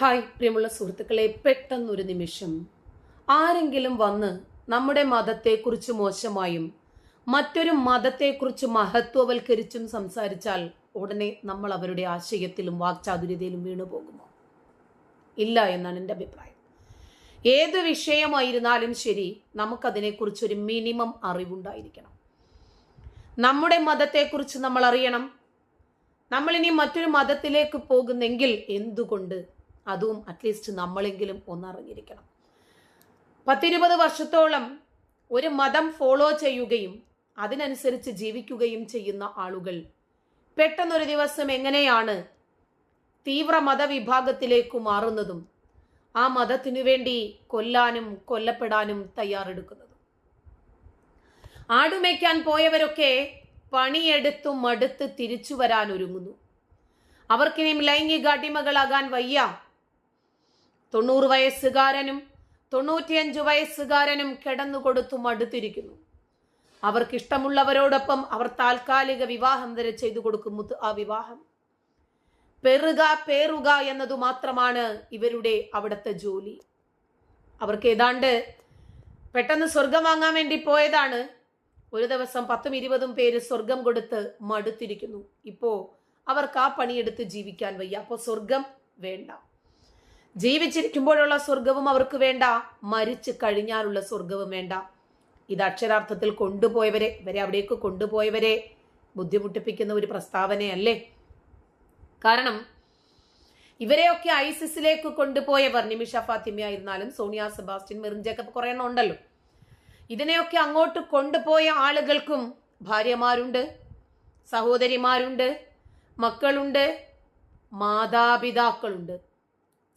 Hi പ്രിയമുള്ള സുഹൃത്തുക്കളെ പെട്ടെന്നൊരു നിമിഷം. ആരെങ്കിലും വന്ന് നമ്മുടെ മതത്തെക്കുറിച്ച് മോശമായും മറ്റൊരു മതത്തെക്കുറിച്ച് മഹത്വവൽക്കരിച്ചും സംസാരിച്ചാൽ ഉടനെ നമ്മൾ അവരുടെ ആശയത്തിലും വാക്ചാതുര്യതയിലും വീണു പോകുമോ? ഇല്ല എന്നാണ് എന്റെ അഭിപ്രായം. ഏത് വിഷയമായിരുന്നാലും ശരി നമുക്കതിനെക്കുറിച്ചൊരു മിനിമം അറിവുണ്ടായിരിക്കണം. നമ്മുടെ മതത്തെക്കുറിച്ച് നമ്മൾ അറിയണം നമ്മളിനി മറ്റൊരു മതത്തിലേക്ക് പോകുന്നെങ്കിൽ എന്തുകൊണ്ട് അതും അറ്റ്ലീസ്റ്റ് നമ്മളെങ്കിലും ഒന്നറിഞ്ഞിരിക്കണം. പത്തിരുപത് വർഷത്തോളം ഒരു മതം ഫോളോ ചെയ്യുകയും അതിനനുസരിച്ച് ജീവിക്കുകയും ചെയ്യുന്ന ആളുകൾ പെട്ടെന്നൊരു ദിവസം എങ്ങനെയാണ് തീവ്ര മതവിഭാഗത്തിലേക്ക് മാറുന്നതും ആ മതത്തിനു വേണ്ടി കൊല്ലാനും കൊല്ലപ്പെടാനും തയ്യാറെടുക്കുന്നതും. ആടുമേക്കാൻ പോയവരൊക്കെ പണിയെടുത്തു മടുത്ത് തിരിച്ചു വരാൻ ഒരുങ്ങുന്നു. അവർക്കിനിയും ലൈംഗികാട്ടിമകളാകാൻ വയ്യ. തൊണ്ണൂറ് വയസ്സുകാരനും തൊണ്ണൂറ്റിയഞ്ച് വയസ്സുകാരനും കിടന്നുകൊടുത്തു മടുത്തിരിക്കുന്നു. അവർക്കിഷ്ടമുള്ളവരോടൊപ്പം അവർ താൽക്കാലിക വിവാഹം വരെ ചെയ്തു കൊടുക്കുന്നു ആ വിവാഹം. പെറുക പേറുക എന്നതു മാത്രമാണ് ഇവരുടെ അവിടുത്തെ ജോലി. അവർക്ക് ഏതാണ്ട് പെട്ടെന്ന് സ്വർഗം വാങ്ങാൻ വേണ്ടി പോയതാണ്. ഒരു ദിവസം പത്തും ഇരുപതും പേര് സ്വർഗം കൊടുത്ത് മടുത്തിരിക്കുന്നു. ഇപ്പോ അവർക്ക് ആ പണിയെടുത്ത് ജീവിക്കാൻ വയ്യ. അപ്പോൾ സ്വർഗം വേണ്ട. ജീവിച്ചിരിക്കുമ്പോഴുള്ള സ്വർഗവും അവർക്ക് വേണ്ട മരിച്ചു കഴിഞ്ഞാലുള്ള സ്വർഗവും വേണ്ട. ഇത് അക്ഷരാർത്ഥത്തിൽ കൊണ്ടുപോയവരെ ഇവരെ അവിടേക്ക് കൊണ്ടുപോയവരെ ബുദ്ധിമുട്ടിപ്പിക്കുന്ന ഒരു പ്രസ്താവനയല്ലേ? കാരണം ഇവരെയൊക്കെ ഐസിസിലേക്ക് കൊണ്ടുപോയവർ നിമിഷ ഫാത്തിമ ആയിരുന്നാലും സോണിയ സെബാസ്റ്റ്യൻ മെറിൻ ജേക്കബ് എണ്ണം ഉണ്ടല്ലോ. ഇതിനെയൊക്കെ അങ്ങോട്ട് കൊണ്ടുപോയ ആളുകൾക്കും ഭാര്യമാരുണ്ട് സഹോദരിമാരുണ്ട് മക്കളുണ്ട് മാതാപിതാക്കളുണ്ട്.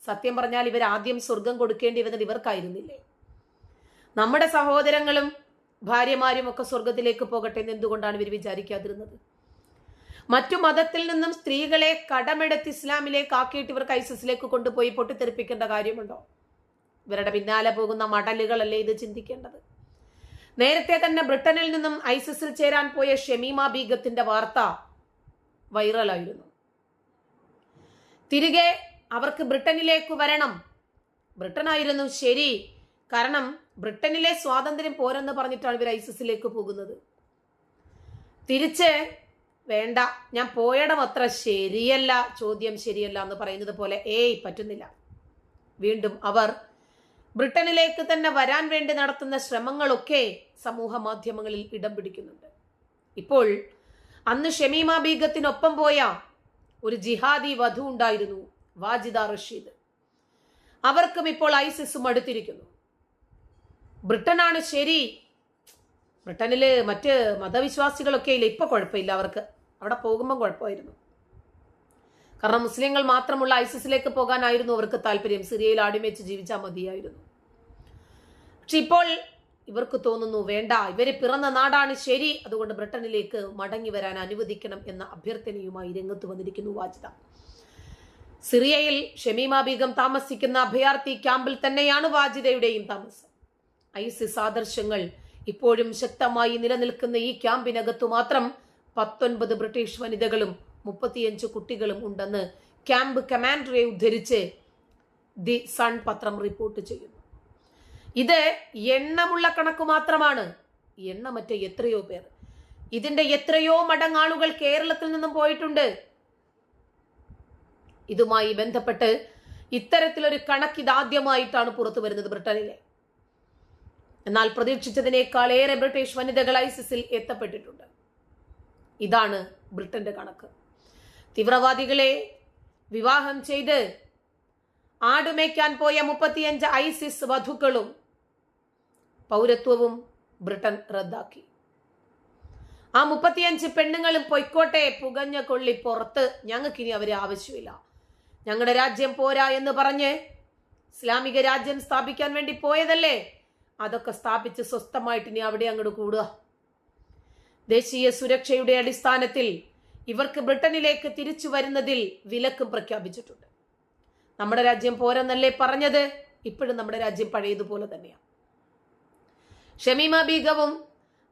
സത്യം പറഞ്ഞാൽ ഇവർ ആദ്യം സ്വർഗം കൊടുക്കേണ്ടി വന്നത് ഇവർക്കായിരുന്നില്ലേ? നമ്മുടെ സഹോദരങ്ങളും ഭാര്യമാരും ഒക്കെ സ്വർഗത്തിലേക്ക് പോകട്ടെ എന്ന് എന്തുകൊണ്ടാണ് ഇവർ വിചാരിക്കാതിരുന്നത്? മറ്റു മതത്തിൽ നിന്നും സ്ത്രീകളെ കടമെടുത്ത് ഇസ്ലാമിലേക്ക് ആക്കിയിട്ട് ഇവർക്ക് ഐസിസിലേക്ക് കൊണ്ടുപോയി പൊട്ടിത്തെറിപ്പിക്കേണ്ട കാര്യമുണ്ടോ? ഇവരുടെ പിന്നാലെ പോകുന്ന മടലുകളല്ലേ ഇത് ചിന്തിക്കേണ്ടത്? നേരത്തെ തന്നെ ബ്രിട്ടനിൽ നിന്നും ഐസിസിൽ ചേരാൻ പോയ ഷെമീമ ബീഗത്തിന്റെ വാർത്ത വൈറലായിരുന്നു. തിരികെ അവർക്ക് ബ്രിട്ടനിലേക്ക് വരണം. ബ്രിട്ടനായിരുന്നു ശരി. കാരണം ബ്രിട്ടനിലെ സ്വാതന്ത്ര്യം പോരെന്ന് പറഞ്ഞിട്ടാണ് ഇവർ ഐസിസിലേക്ക് പോകുന്നത്. തിരിച്ച് വേണ്ട ഞാൻ പോയടം അത്ര ശരിയല്ല ചോദ്യം ശരിയല്ല എന്ന് പറയുന്നത് പോലെ ഏയ് പറ്റുന്നില്ല. വീണ്ടും അവർ ബ്രിട്ടനിലേക്ക് തന്നെ വരാൻ വേണ്ടി നടത്തുന്ന ശ്രമങ്ങളൊക്കെ സമൂഹ മാധ്യമങ്ങളിൽ ഇടം പിടിക്കുന്നുണ്ട്. ഇപ്പോൾ അന്ന് ഷമീമ ബീഗത്തിനൊപ്പം പോയ ഒരു ജിഹാദി വധു ഉണ്ടായിരുന്നു. വാജിദ റഷീദ്. അവർക്കും ഇപ്പോൾ ഐസിസും അടുത്തിരിക്കുന്നു. ബ്രിട്ടനാണ് ശരി. ബ്രിട്ടനിൽ മറ്റ് മതവിശ്വാസികളൊക്കെ ഇല്ല ഇപ്പൊ കുഴപ്പമില്ല അവർക്ക്. അവിടെ പോകുമ്പോൾ കുഴപ്പമായിരുന്നു. കാരണം മുസ്ലിങ്ങൾ മാത്രമുള്ള ഐസിസിലേക്ക് പോകാനായിരുന്നു അവർക്ക് താല്പര്യം. സിറിയയിൽ ആടിമേച്ച് ജീവിച്ചാൽ മതിയായിരുന്നു. പക്ഷെ ഇപ്പോൾ ഇവർക്ക് തോന്നുന്നു വേണ്ട ഇവർ പിറന്ന നാടാണ് ശരി. അതുകൊണ്ട് ബ്രിട്ടനിലേക്ക് മടങ്ങി വരാൻ അനുവദിക്കണം എന്ന അഭ്യർത്ഥനയുമായി രംഗത്ത് വന്നിരിക്കുന്നു വാജിദ. സിറിയയിൽ ഷമീമ ബീഗം താമസിക്കുന്ന അഭയാർത്ഥി ക്യാമ്പിൽ തന്നെയാണ് വാജിദയുടെയും താമസം. ഐസിസ് ആദർശങ്ങൾ ഇപ്പോഴും ശക്തമായി നിലനിൽക്കുന്ന ഈ ക്യാമ്പിനകത്തു മാത്രം പത്തൊൻപത് ബ്രിട്ടീഷ് വനിതകളും മുപ്പത്തിയഞ്ച് കുട്ടികളും ഉണ്ടെന്ന് ക്യാമ്പ് കമാൻഡറെ ഉദ്ധരിച്ച് ദി സൺ പത്രം റിപ്പോർട്ട് ചെയ്യുന്നു. ഇത് എണ്ണമുള്ള കണക്ക് മാത്രമാണ്. എണ്ണമറ്റ എത്രയോ പേർ. ഇതിന്റെ എത്രയോ മടങ്ങാളുകൾ കേരളത്തിൽ നിന്നും പോയിട്ടുണ്ട്. ഇതുമായി ബന്ധപ്പെട്ട് ഇത്തരത്തിലൊരു കണക്ക് ഇതാദ്യമായിട്ടാണ് പുറത്തു വരുന്നത് ബ്രിട്ടനിലെ. എന്നാൽ പ്രതീക്ഷിച്ചതിനേക്കാൾ ഏറെ ബ്രിട്ടീഷ് വനിതകൾ ഐസിസിൽ എത്തപ്പെട്ടിട്ടുണ്ട്. ഇതാണ് ബ്രിട്ടന്റെ കണക്ക്. തീവ്രവാദികളെ വിവാഹം ചെയ്ത് ആടുമേക്കാൻ പോയ മുപ്പത്തിയഞ്ച് ഐസിസ് വധുക്കളും പൗരത്വവും ബ്രിട്ടൻ റദ്ദാക്കി. ആ മുപ്പത്തിയഞ്ച് പെണ്ണുങ്ങളും പൊയ്ക്കോട്ടെ പുകഞ്ഞ കൊള്ളി പുറത്ത് ഞങ്ങൾക്കിനി അവരെ ആവശ്യമില്ല. ഞങ്ങളുടെ രാജ്യം പോരാ എന്ന് പറഞ്ഞ് ഇസ്ലാമിക രാജ്യം സ്ഥാപിക്കാൻ വേണ്ടി പോയതല്ലേ? അതൊക്കെ സ്ഥാപിച്ച് സ്വസ്ഥമായിട്ട് ഇനി അവിടെ അങ്ങോട്ട് കൂടുക. ദേശീയ സുരക്ഷയുടെ അടിസ്ഥാനത്തിൽ ഇവർക്ക് ബ്രിട്ടനിലേക്ക് തിരിച്ചു വരുന്നതിൽ വിലക്കും പ്രഖ്യാപിച്ചിട്ടുണ്ട്. നമ്മുടെ രാജ്യം പോരെന്നല്ലേ പറഞ്ഞത്? ഇപ്പോഴും നമ്മുടെ രാജ്യം പഴയതുപോലെ തന്നെയാണ് ഷമീമ ബീഗവും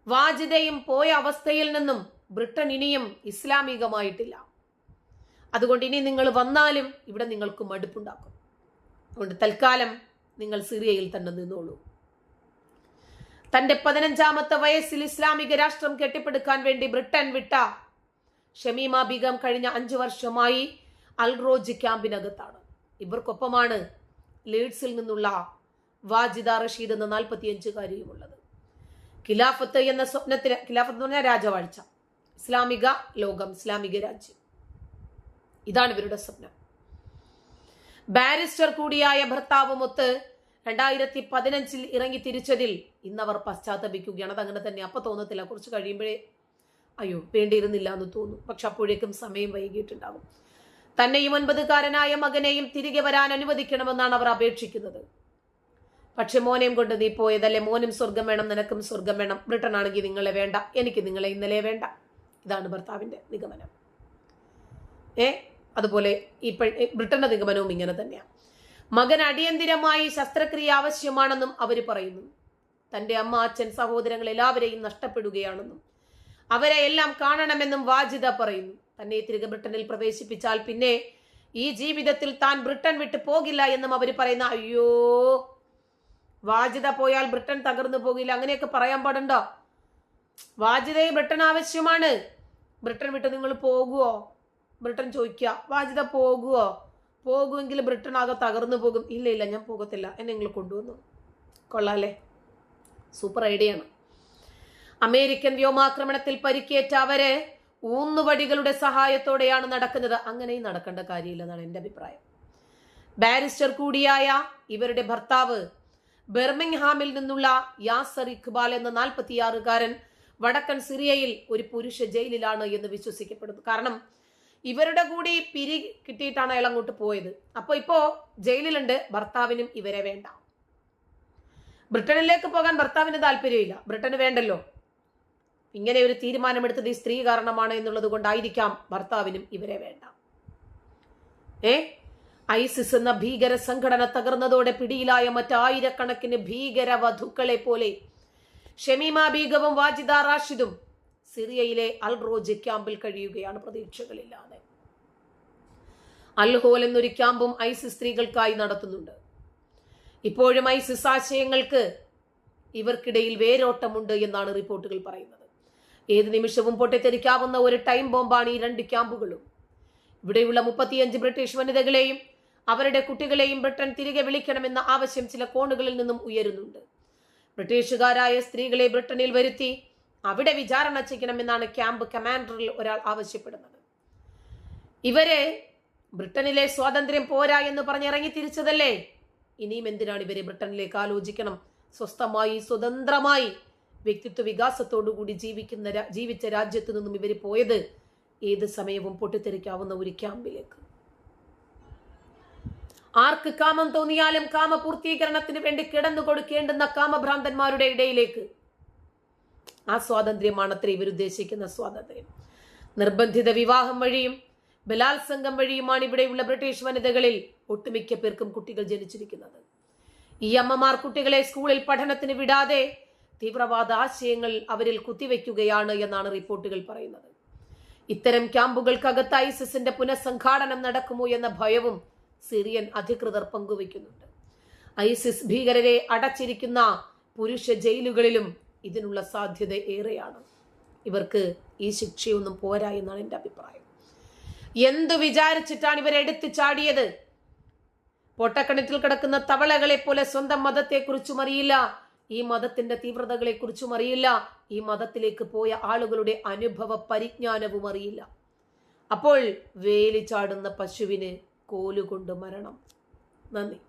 വാജിദയും പോയ അവസ്ഥയിൽ നിന്നും ബ്രിട്ടൻ ഇനിയും ഇസ്ലാമികമായിട്ടില്ല. അതുകൊണ്ട് ഇനി നിങ്ങൾ വന്നാലും ഇവിടെ നിങ്ങൾക്ക് മടുപ്പുണ്ടാക്കും. അതുകൊണ്ട് തൽക്കാലം നിങ്ങൾ സിറിയയിൽ തന്നെ നിന്നോളൂ. തന്റെ പതിനഞ്ചാമത്തെ വയസ്സിൽ ഇസ്ലാമിക രാഷ്ട്രം കെട്ടിപ്പടുക്കാൻ വേണ്ടി ബ്രിട്ടൻ വിട്ട ഷമീമ ബീഗം കഴിഞ്ഞ അഞ്ചു വർഷമായി അൽറോജ് ക്യാമ്പിനകത്താണ്. ഇവർക്കൊപ്പമാണ് ലീഡ്സിൽ നിന്നുള്ള വാജിദ റഷീദ് എന്ന നാൽപ്പത്തിയഞ്ചുകാരിയുമുള്ളത്. ഖിലാഫത്ത് എന്ന സ്വപ്നത്തിന് ഖിലാഫത്ത് എന്ന് പറഞ്ഞാൽ രാജവാഴ്ച. ഇസ്ലാമിക ലോകം ഇസ്ലാമിക രാജ്യം. ഇതാണ് ഇവരുടെ സ്വപ്നം. ബാരിസ്റ്റർ കൂടിയായ ഭർത്താവുമൊത്ത് രണ്ടായിരത്തി പതിനഞ്ചിൽ ഇറങ്ങി തിരിച്ചതിൽ ഇന്നവർ പശ്ചാത്തപിക്കുകയാണ്. അതങ്ങനെ തന്നെ. അപ്പൊ തോന്നത്തില്ല. കുറച്ച് കഴിയുമ്പോഴേ അയ്യോ വേണ്ടിയിരുന്നില്ല എന്ന് തോന്നും. പക്ഷെ അപ്പോഴേക്കും സമയം വൈകിട്ടുണ്ടാകും തന്നെയും ഒൻപതുകാരനായ മകനെയും തിരികെ വരാൻ അനുവദിക്കണമെന്നാണ് അവർ അപേക്ഷിക്കുന്നത്. പക്ഷെ മോനെയും കൊണ്ട് നീ പോയതല്ലേ? മോനും സ്വർഗം വേണം നിനക്കും സ്വർഗം വേണം. ബ്രിട്ടൻ ആണെങ്കിൽ നിങ്ങളെ വേണ്ട. എനിക്ക് നിങ്ങളെ ഇന്നലെ വേണ്ട. ഇതാണ് ഭർത്താവിന്റെ നിഗമനം. ഏ? അതുപോലെ ഈ ബ്രിട്ടന്റെ നിഗമനവും ഇങ്ങനെ തന്നെയാണ് മകൻ അടിയന്തിരമായി ശസ്ത്രക്രിയ ആവശ്യമാണെന്നും അവർ പറയുന്നു. തന്റെ അമ്മ അച്ഛൻ സഹോദരങ്ങൾ എല്ലാവരെയും നഷ്ടപ്പെടുകയാണെന്നും അവരെ എല്ലാം കാണണമെന്നും വാജിദ പറയുന്നു. തന്നെ തിരികെ ബ്രിട്ടനിൽ പ്രവേശിപ്പിച്ചാൽ പിന്നെ ഈ ജീവിതത്തിൽ താൻ ബ്രിട്ടൻ വിട്ടു പോകില്ല എന്നും അവർ പറയുന്ന അയ്യോ വാജിത പോയാൽ ബ്രിട്ടൻ തകർന്നു പോകില്ല. അങ്ങനെയൊക്കെ പറയാൻ പാടുണ്ടോ? വാജിതയെ ബ്രിട്ടൻ ആവശ്യമാണ്. ബ്രിട്ടൻ വിട്ട് നിങ്ങൾ പോകുവോ? ബ്രിട്ടൻ ചോദിക്കുക വാജിത പോകുവോ? പോകുമെങ്കിൽ ബ്രിട്ടൻ ആകെ തകർന്നു പോകും. ഇല്ല ഇല്ല ഞാൻ പോകത്തില്ല. എന്നെ നിങ്ങൾ കൊണ്ടുവന്നു. കൊള്ളാലേ സൂപ്പർ ഐഡിയ ആണ് അമേരിക്കൻ വ്യോമാക്രമണത്തിൽ പരിക്കേറ്റ അവർ ഊന്നുവടികളുടെ സഹായത്തോടെയാണ് നടക്കുന്നത്. അങ്ങനെയും നടക്കേണ്ട കാര്യമില്ലെന്നാണ് എന്റെ അഭിപ്രായം. ബാരിസ്റ്റർ കൂടിയായ ഇവരുടെ ഭർത്താവ് ബെർമിംഗ്ഹാമിൽ നിന്നുള്ള യാസർ ഇഖ്ബാൽ എന്ന നാൽപ്പത്തിയാറുകാരൻ വടക്കൻ സിറിയയിൽ ഒരു പുരുഷ ജയിലിലാണ് എന്ന് വിശ്വസിക്കപ്പെടുന്നു. കാരണം ഇവരുടെ കൂടി പിരി കിട്ടിയിട്ടാണ് അയാൾ അങ്ങോട്ട് പോയത്. അപ്പോൾ ഇപ്പോ ജയിലിലുണ്ട്. ഭർത്താവിനും ഇവരെ വേണ്ട. ബ്രിട്ടനിലേക്ക് പോകാൻ ഭർത്താവിന് താല്പര്യമില്ല. ബ്രിട്ടന് വേണ്ടല്ലോ. ഇങ്ങനെ ഒരു തീരുമാനമെടുത്തത് ഈ സ്ത്രീ കാരണമാണ് എന്നുള്ളത് കൊണ്ടായിരിക്കാം ഭർത്താവിനും ഇവരെ വേണ്ട. ഏ? ഐസിസ് എന്ന ഭീകര സംഘടന തകർന്നതോടെ പിടിയിലായ മറ്റായിരക്കണക്കിന് ഭീകര വധുക്കളെ പോലെ ഷമീമ ബീഗവും വാജിദ റാഷിദും സിറിയയിലെ അൽ റോജ് ക്യാമ്പിൽ കഴിയുകയാണ് പ്രതീക്ഷകളില്ലാതെ. അൽഹോൽ എന്നൊരു ക്യാമ്പും ഐസിസ് സ്ത്രീകൾക്കായി നടത്തുന്നുണ്ട്. ഇപ്പോഴും ഐസിസ് ആശയങ്ങൾക്ക് ഇവർക്കിടയിൽ വേരോട്ടമുണ്ട് എന്നാണ് റിപ്പോർട്ടുകൾ പറയുന്നത്. ഏത് നിമിഷവും പൊട്ടിത്തെറിക്കാവുന്ന ഒരു ടൈം ബോംബാണ് ഈ രണ്ട് ക്യാമ്പുകളും. ഇവിടെയുള്ള മുപ്പത്തിയഞ്ച് ബ്രിട്ടീഷ് വനിതകളെയും അവരുടെ കുട്ടികളെയും ബ്രിട്ടൻ തിരികെ വിളിക്കണമെന്ന ആവശ്യം ചില കോണുകളിൽ നിന്നും ഉയരുന്നുണ്ട്. ബ്രിട്ടീഷുകാരായ സ്ത്രീകളെ ബ്രിട്ടനിൽ വരുത്തി അവിടെ വിചാരണ ചെയ്യണമെന്നാണ് ക്യാമ്പ് കമാൻഡറിൽ ഒരാൾ ആവശ്യപ്പെടുന്നത്. ഇവരെ ബ്രിട്ടനിലെ സ്വാതന്ത്ര്യം പോരാ എന്ന് പറഞ്ഞ് ഇറങ്ങി തിരിച്ചതല്ലേ? ഇനിയും എന്തിനാണ് ഇവരെ ബ്രിട്ടനിലേക്ക് ആലോചിക്കണം? സ്വസ്ഥമായി സ്വതന്ത്രമായി വ്യക്തിത്വ വികാസത്തോടുകൂടി ജീവിക്കുന്ന ജീവിച്ച രാജ്യത്തു നിന്നും ഇവർ പോയത് ഏത് സമയവും പൊട്ടിത്തെറിക്കാവുന്ന ഒരു ക്യാമ്പിലേക്ക്. ആർക്ക് കാമം തോന്നിയാലും കാമപൂർത്തീകരണത്തിന് വേണ്ടി കിടന്നു കൊടുക്കേണ്ടുന്ന കാമഭ്രാന്തന്മാരുടെ ഇടയിലേക്ക് ആ സ്വാതന്ത്ര്യമാണ് അത്ര ഇവർ ഉദ്ദേശിക്കുന്ന സ്വാതന്ത്ര്യം. നിർബന്ധിത വിവാഹം വഴിയും ബലാത്സംഗം വഴിയുമാണ് ഇവിടെയുള്ള ബ്രിട്ടീഷ് വനിതകളിൽ ഒട്ടുമിക്ക പേർക്കും കുട്ടികൾ ജനിച്ചിരിക്കുന്നത്. ഈ അമ്മമാർ കുട്ടികളെ സ്കൂളിൽ പഠനത്തിന് വിടാതെ തീവ്രവാദ ആശയങ്ങൾ അവരിൽ കുത്തിവെക്കുകയാണ് എന്നാണ് റിപ്പോർട്ടുകൾ പറയുന്നത്. ഇത്തരം ക്യാമ്പുകൾക്കകത്ത് ഐസിസിന്റെ പുനഃസംഘാടനം നടക്കുമോ എന്ന ഭയവും സിറിയൻ അധികൃതർ പങ്കുവയ്ക്കുന്നുണ്ട്. ഐസിസ് ഭീകരരെ അടച്ചിരിക്കുന്ന പുരുഷ ജയിലുകളിലും ഇതിനുള്ള സാധ്യത ഏറെയാണ്. ഇവർക്ക് ഈ ശിക്ഷയൊന്നും പോരാ എന്നാണ് എന്റെ അഭിപ്രായം. എന്തു വിചാരിച്ചിട്ടാണ് ഇവർ എടുത്തു ചാടിയത്? പൊട്ടക്കണത്തിൽ കിടക്കുന്ന തവളകളെ പോലെ സ്വന്തം മതത്തെക്കുറിച്ചും അറിയില്ല. ഈ മതത്തിന്റെ തീവ്രതകളെക്കുറിച്ചും അറിയില്ല. ഈ മതത്തിലേക്ക് പോയ ആളുകളുടെ അനുഭവ പരിജ്ഞാനവും അറിയില്ല. അപ്പോൾ വേലി ചാടുന്ന പശുവിന് കോലുകൊണ്ട് മരണം. നന്ദി.